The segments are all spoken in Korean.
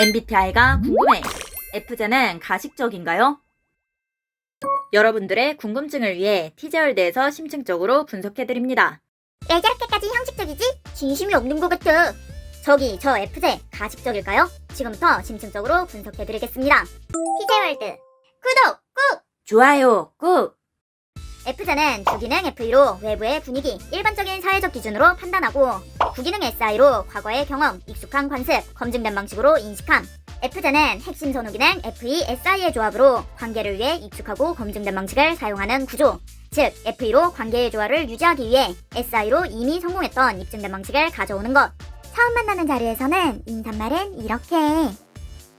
MBTI가 궁금해. F제는 가식적인가요? 여러분들의 궁금증을 위해 티제월드에서 심층적으로 분석해드립니다. 왜 저렇게까지 형식적이지? 진심이 없는 것 같아. 저기 저 FJ 가식적일까요? 지금부터 심층적으로 분석해드리겠습니다. PJ월드 구독 꾹! 좋아요, 꾹! FJ는 주기능 FE로 외부의 분위기, 일반적인 사회적 기준으로 판단하고 구기능 SI로 과거의 경험, 익숙한 관습, 검증된 방식으로 인식함. FJ는 핵심 선호 기능 FE, SI의 조합으로 관계를 위해 익숙하고 검증된 방식을 사용하는 구조. 즉, FE로 관계의 조화를 유지하기 위해 SI로 이미 성공했던 입증된 방식을 가져오는 것. 처음 만나는 자리에서는 인사말은 이렇게.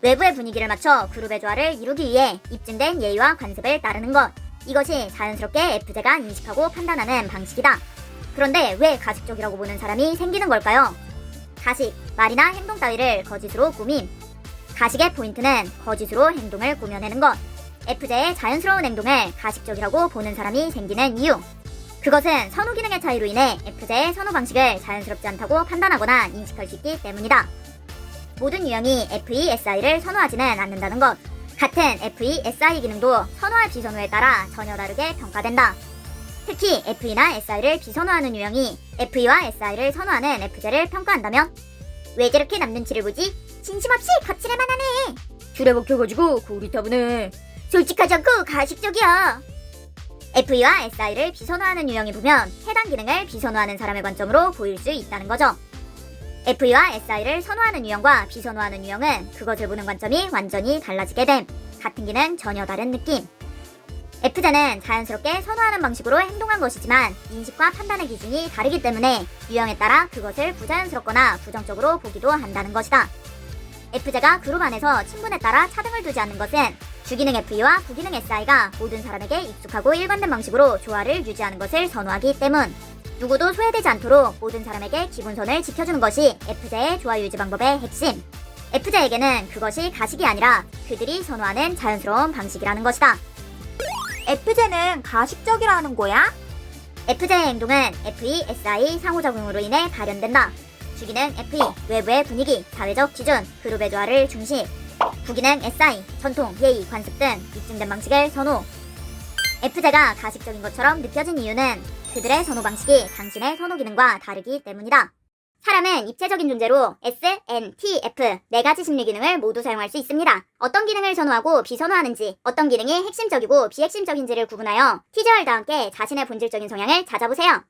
외부의 분위기를 맞춰 그룹의 조화를 이루기 위해 입증된 예의와 관습을 따르는 것. 이것이 자연스럽게 FJ가 인식하고 판단하는 방식이다. 그런데 왜 가식적이라고 보는 사람이 생기는 걸까요? 가식, 말이나 행동 따위를 거짓으로 꾸밈. 가식의 포인트는 거짓으로 행동을 꾸며내는 것. FJ의 자연스러운 행동을 가식적이라고 보는 사람이 생기는 이유. 그것은 선호 기능의 차이로 인해 FJ의 선호 방식을 자연스럽지 않다고 판단하거나 인식할 수 있기 때문이다. 모든 유형이 FE, SI를 선호하지는 않는다는 것. 같은 FE, SI 기능도 선호와 비선호에 따라 전혀 다르게 평가된다. 특히 FE나 SI를 비선호하는 유형이 FE와 SI를 선호하는 FJ를 평가한다면 왜 저렇게 남 눈치를 보지? 진심 없이 거칠에만 하네. 줄에 먹혀가지고 고리 타분해. 솔직하지 않고 가식적이야. FE와 SI를 비선호하는 유형이 보면 해당 기능을 비선호하는 사람의 관점으로 보일 수 있다는 거죠. FE와 SI를 선호하는 유형과 비선호하는 유형은 그것을 보는 관점이 완전히 달라지게 됨. 같은 기능 전혀 다른 느낌. FJ는 자연스럽게 선호하는 방식으로 행동한 것이지만 인식과 판단의 기준이 다르기 때문에 유형에 따라 그것을 부자연스럽거나 부정적으로 보기도 한다는 것이다. FJ가 그룹 안에서 친분에 따라 차등을 두지 않는 것은 주기능 FE와 부기능 SI가 모든 사람에게 익숙하고 일관된 방식으로 조화를 유지하는 것을 선호하기 때문. 누구도 소외되지 않도록 모든 사람에게 기본선을 지켜주는 것이 FJ의 조화 유지 방법의 핵심. FJ에게는 그것이 가식이 아니라 그들이 선호하는 자연스러운 방식이라는 것이다. F제는 가식적이라는 거야? FJ의 행동은 FE, SI 상호작용으로 인해 발현된다. 주기능 FE, 외부의 분위기, 사회적 기준, 그룹의 조화를 중시. 부기능 SI, 전통, 예의, 관습 등 입증된 방식을 선호. FJ가 가식적인 것처럼 느껴진 이유는 그들의 선호 방식이 당신의 선호 기능과 다르기 때문이다. 사람은 입체적인 존재로 S, N, T, F 네 가지 심리 기능을 모두 사용할 수 있습니다. 어떤 기능을 선호하고 비선호하는지, 어떤 기능이 핵심적이고 비핵심적인지를 구분하여 티저월드와 함께 자신의 본질적인 성향을 찾아보세요.